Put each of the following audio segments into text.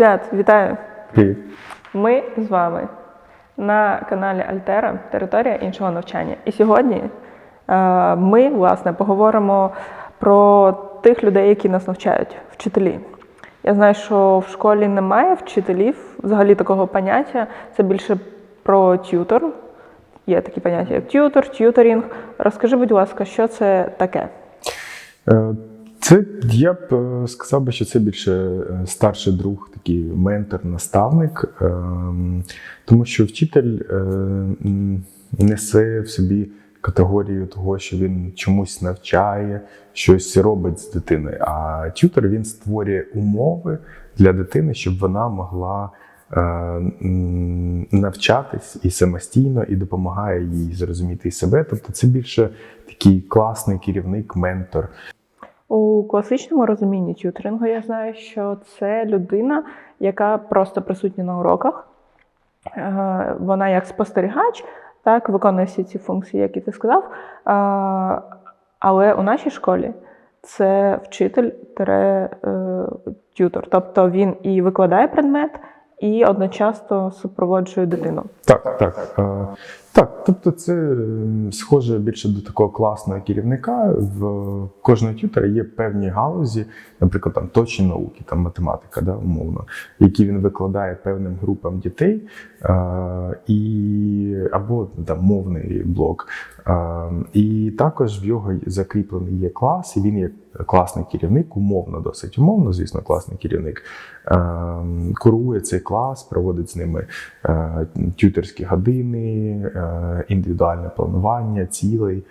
Свят, вітаю! Привіт. Ми з вами на каналі Альтера Територія іншого навчання. І сьогодні е, ми, власне, поговоримо про тих людей, які нас навчають, вчителі. Я знаю, що в школі немає вчителів, взагалі такого поняття. Це більше про т'ютор. Є такі поняття, як т'ютор, т'юторінг. Розкажи, будь ласка, що це таке? Це я б е, сказав би, що це більше е, старший друг, такий ментор, наставник, Ем, тому що вчитель е, несе в собі категорію того, що він чомусь навчає, щось робить з дитиною. А тютор він створює умови для дитини, щоб вона могла. Навчатись і самостійно, і допомагає їй зрозуміти себе. Тобто, це більше такий класний керівник, ментор, У класичному розумінні т'ютерингу я знаю, що це людина, яка просто присутня на уроках. Е, Вона як спостерігач, так, виконує всі ці функції, які ти сказав. Е, Але у нашій школі це вчитель тире е. Тобто він і викладає предмет, і одночасно супроводжує дитину. Так, так. Е, Так, тобто це схоже більше до такого класного керівника. В кожного тютера є певні галузі, наприклад, там точні науки, там математика, да, умовно, які він викладає певним групам дітей, е, і, або там мовний блок. Е, І також в його закріплений є клас, і він є класний керівник, умовно, досить умовно, звісно, класний керівник. Е, Курує цей клас, проводить з ними е, тютерські години, е, індивідуальне планування, цілей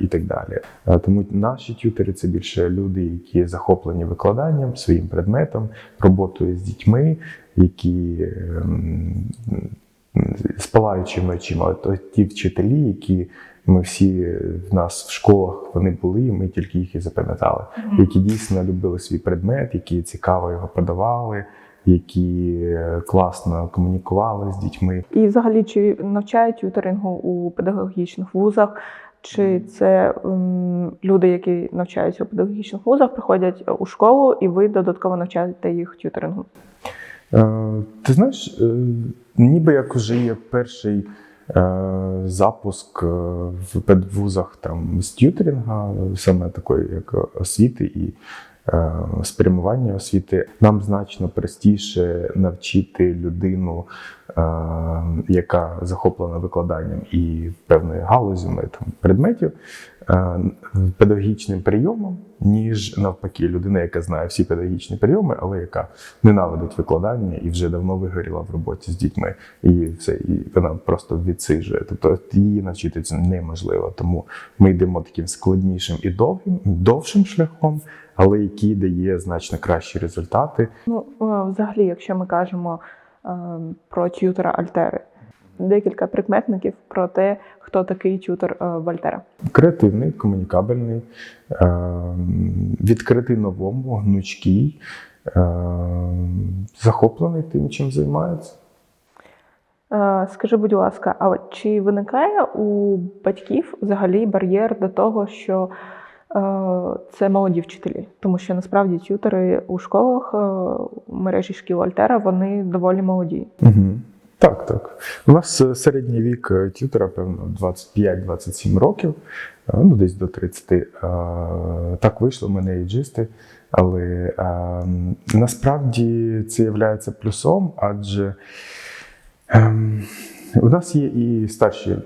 і так далі. Тому наші тютери це більше люди, які захоплені викладанням, своїм предметом, роботою з дітьми, які ем, з палаючими очима. Ті вчителі, які ми всі в нас в школах вони були, і ми тільки їх і запам'ятали, які дійсно любили свій предмет, які цікаво його подавали, які е, класно комунікували з дітьми. І взагалі, чи навчають т'ютерингу у педагогічних вузах, чи це м, люди, які навчаються у педагогічних вузах, приходять у школу, і ви додатково навчаєте їх т'ютерингу? Е, Ти знаєш, е, ніби як вже є перший е, запуск е, в педвузах там з т'ютерінга, саме такої як освіти і е, спрямування освіти, нам значно простіше навчити людину, е, яка захоплена викладанням і певною галузями там предметів. е, Педагогічним прийомом, ніж навпаки, людина, яка знає всі педагогічні прийоми, але яка ненавидить викладання і вже давно вигоріла в роботі з дітьми, і все, і вона просто відсиджує. Тобто її навчити це неможливо. Тому ми йдемо таким складнішим і довгим, довшим шляхом, але який дає значно кращі результати. Ну, е, взагалі, якщо ми кажемо е, про т'ютера Альтери, декілька прикметників про те, хто такий т'ютер е, в Альтера. Креативний, комунікабельний, е, відкритий новому, гнучкий, е, захоплений тим, чим займається. Скажи, будь ласка, а чи виникає у батьків взагалі бар'єр до того, що це молоді вчителі? Тому що насправді т'ютери у школах, е, у мережі шкіл Альтера, вони доволі молоді. Угу. Так, так. У нас е, середній вік е, тютера, певно, 25-27 років, е, ну десь до 30. Е, Так вийшло, ми не ейджисти. Але е, насправді це є плюсом, адже ем, у нас є і старші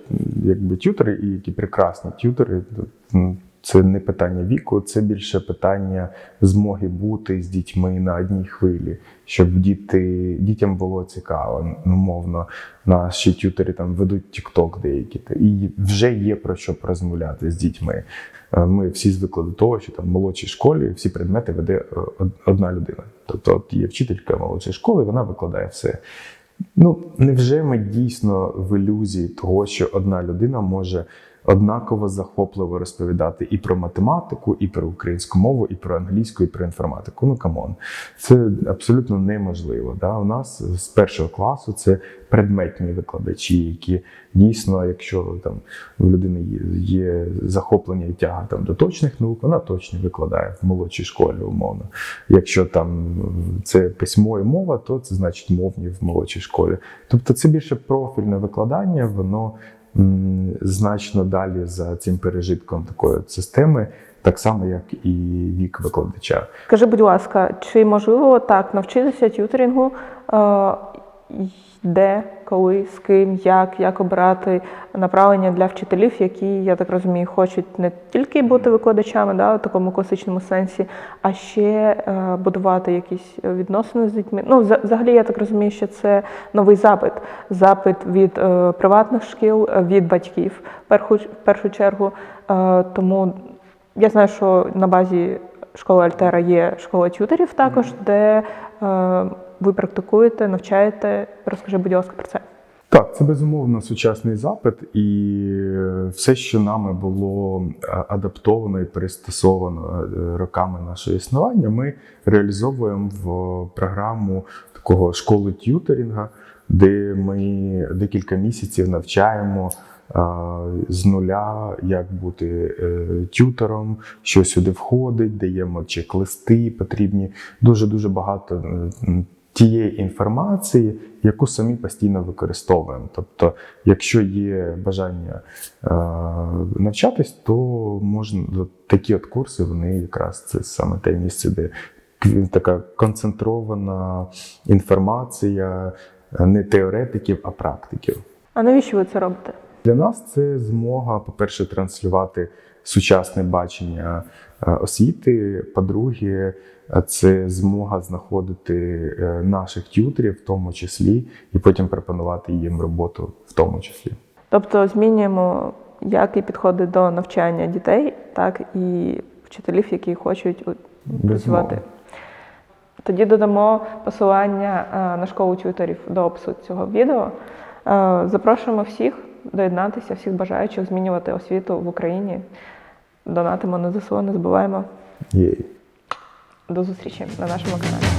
якби, тютери, і які прекрасні тютери. Це не питання віку, це більше питання змоги бути з дітьми на одній хвилі, щоб діти, дітям було цікаво. Ну, мовно, наші тютери там ведуть тікток деякі, і вже є про що порозмовляти з дітьми. Е, Ми всі звикли до того, що там в молодшій школі всі предмети веде е, одна людина. Тобто от є вчителька молодшої школи, вона викладає все. Ну, невже ми дійсно в ілюзії того, що одна людина може однаково захопливо розповідати і про математику, і про українську мову, і про англійську, і про інформатику. Ну камон, це абсолютно неможливо. Да? У нас з першого класу це предметні викладачі, які дійсно, якщо там в людини є, захоплення і тяга там до точних наук, вона точно викладає в молодшій школі, умовно. Якщо там це письмо і мова, то це значить мовні в молодшій школі. Тобто це більше профільне викладання, воно значно далі за цим пережитком такої системи, так само як і вік викладача. Скажи, будь ласка, чи можливо так навчитися т'ютерингу, е, де, коли, з ким, як, як обирати направлення для вчителів, які, я так розумію, хочуть не тільки бути викладачами да, у такому класичному сенсі, а ще е, будувати якісь відносини з дітьми. Ну, взагалі, я так розумію, що це новий запит. Запит від е, приватних шкіл, е, від батьків в першу, в першу чергу. Е, тому я знаю, що на базі школи Альтера є школа тюторів також, де е, ви практикуєте, навчаєте. Розкажи, будь ласка, про це. Так, це безумовно сучасний запит, і все, що нами було е, адаптовано і пристосовано е, роками нашого існування, ми реалізовуємо в програму такого школи т'юторінга, де ми декілька місяців навчаємо. е, З нуля, як бути тютором, що сюди входить, даємо чек-листи потрібні. Дуже дуже багато тієї інформації, яку самі постійно використовуємо. Тобто, якщо є бажання е, навчатись, то можна такі от курси, вони якраз це саме те місце, де така концентрована інформація не теоретиків, а практиків. А навіщо ви це робите? Для нас це змога, по-перше, транслювати сучасне бачення е, освіти. По-друге, це змога знаходити е, наших т'ютерів, в тому числі, і потім пропонувати їм роботу в тому числі. Тобто змінюємо як і підходи до навчання дітей, так і вчителів, які хочуть працювати. Тоді додамо посилання е, на школу тюторів до опису цього відео. Е, Запрошуємо всіх доєднатися, всіх бажаючих змінювати освіту в Україні. Донатимо на ЗСУ, не забуваємо. Єй. До зустрічі на нашому каналі.